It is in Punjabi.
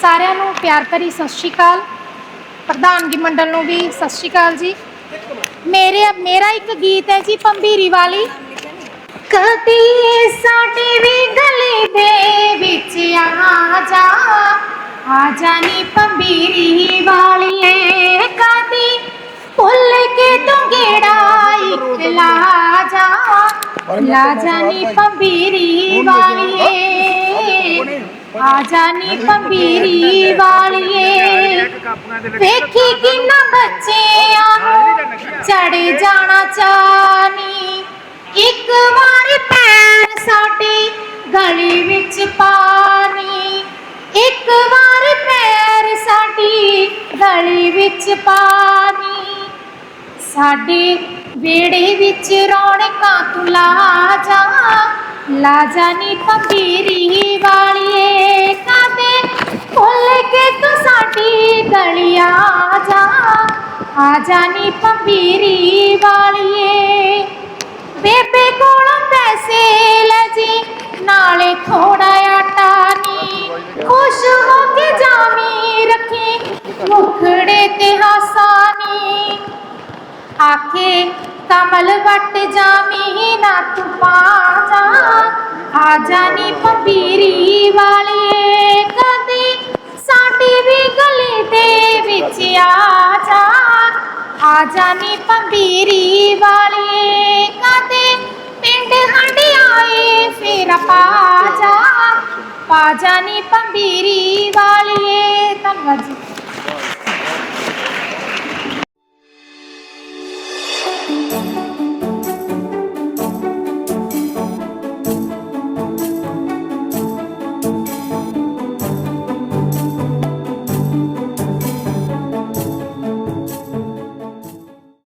ਸਾਰਿਆਂ ਨੂੰ ਪਿਆਰ ਭਰੀ ਸਤਿ ਸ਼੍ਰੀ ਅਕਾਲ। ਪ੍ਰਧਾਨਗੀ ਮੰਡਲ ਨੂੰ ਵੀ ਸਤਿ ਸ਼੍ਰੀ ਅਕਾਲ ਜੀ। ਮੇਰੇ ਮੇਰਾ ਇੱਕ ਗੀਤ ਹੈ ਜੀ ਪੰਬੀਰੀ ਵਾਲੀ। ਕਦੀ ਸਾਡੀ ਵੀ ਗਲੀ ਦੇ ਵਿੱਚ ਆ ਜਾ। ਆ ਜਾਨੀ ਪੰਬੀਰੀ ਵਾਲੀਏ ਕਦੀ। ਭੁੱਲ ਕੇ ਤੂੰ ਗੇੜਾ ਇੱਕ ਲਾ ਜਾ। ਲਾ ਜਾਨੀ ਪੰਬੀਰੀ ਵਾਲੀਏ ਆ ਜਾਨੀ ਪੰਬੀਰੀ ਵਾਲੀਏ। ਵੇਖੀ ਕਿੰਨਾ ਬੱਚਿਆਂ ਨੂੰ ਚੜ ਜਾਣਾ ਚਾਨੀ। ਇੱਕ ਵਾਰ ਪੈਰ ਸਾਡੇ ਗਲੀ ਵਿੱਚ ਪਾਣੀ ਇੱਕ ਵਾਰ ਪੈਰ ਸਾਡੀ ਗਲੀ ਵਿੱਚ ਪਾਣੀ ਸਾਡੇ ਵਿਹੜੇ ਵਿੱਚ ਰੌਣਕਾਂ ਤੂੰ ਲਾ ਜਾ। ਲਾ ਜਾਨੀ ਪੰਬੀਰੀ ਗਲੀ ਆ ਜਾ ਪੰਬੀਰੀ ਵਾਲੀਏ। ਬੇਬੇ ਕੋਲੋਂ ਪੈਸੇ ਲੈ ਜੀ, ਨਾਲੇ ਥੋੜਾ ਆਟਾ ਨੀ। ਖੁਸ਼ ਹੋ ਕੇ ਜਾਮੀ ਰੱਖੀ, ਮੁਖੜੇ ਤੇ ਹਾਸਾ ਨੀ। ਆਖੇ, ਕਮਲ ਵੱਟ ਜਾਮੀ ਨਾ ਤੂੰ ਪਾ ਜਾ, ਆ ਜਾਨੀ ਵਿੱਚ ਆ ਜਾ ਪੰਬੀਰੀ ਵਾਲੀਏ ਕਦੇ ਪਿੰਡ ਹੰਡਿਆਏ, ਫੇਰ ਪਾ ਜਾ। ਪਾ ਜਾਨੀ ਪੰਬੀਰੀ ਵਾਲੀਏ